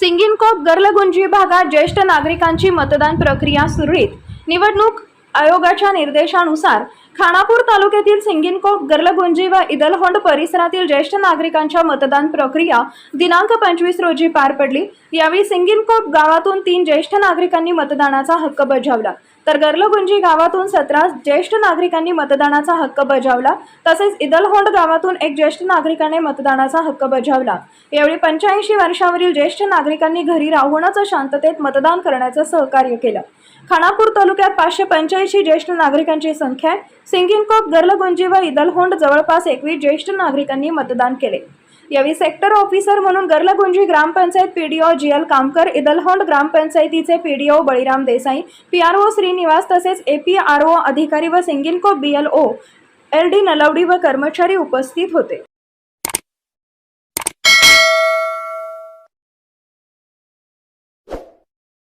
सिंगिनकोप गर्लगुंजी भागात ज्येष्ठ नागरिकांची मतदान प्रक्रिया सुरळीत. निवडणूक आयोगाच्या निर्देशानुसार खानापूर तालुक्यातील सिंगिनकोप गर्लगुंजी व इदलहोंड परिसरातील ज्येष्ठ नागरिकांच्या मतदान प्रक्रिया दिनांक पंचवीस रोजी पार पडली. यावेळी सिंगिनकोप गावातून तीन ज्येष्ठ नागरिकांनी मतदानाचा हक्क बजावला. तर गर्लगुंजी गावातून सतरा ज्येष्ठ नागरिकांनी मतदानाचा हक्क बजावला. तसेच इदलहोंड गावातून एक ज्येष्ठ नागरिकाने मतदानाचा हक्क बजावला. यावेळी पंच्याऐंशी वर्षावरील ज्येष्ठ नागरिकांनी घरी राहूनच शांततेत मतदान करण्याचं सहकार्य केलं. खानापूर तालुक्यात पाचशे पंच्याऐंशी ज्येष्ठ नागरिकांची संख्या सिंगिंगकोप सिंगिनकोप गर्लगुंजी व इदलहोंड जवळपास एकवीस ज्येष्ठ नागरिकांनी मतदान केले. यावेळी सेक्टर ऑफिसर म्हणून गर्लगुंजी ग्रामपंचायत PDO G L Kamkar Idalhond ग्रामपंचायतीचे पीडीओ बळीराम देसाई पीआरओ श्रीनिवास तसेच एपीआरओ अधिकारी व Singinkop BLO L D Nalawadi व कर्मचारी उपस्थित होते.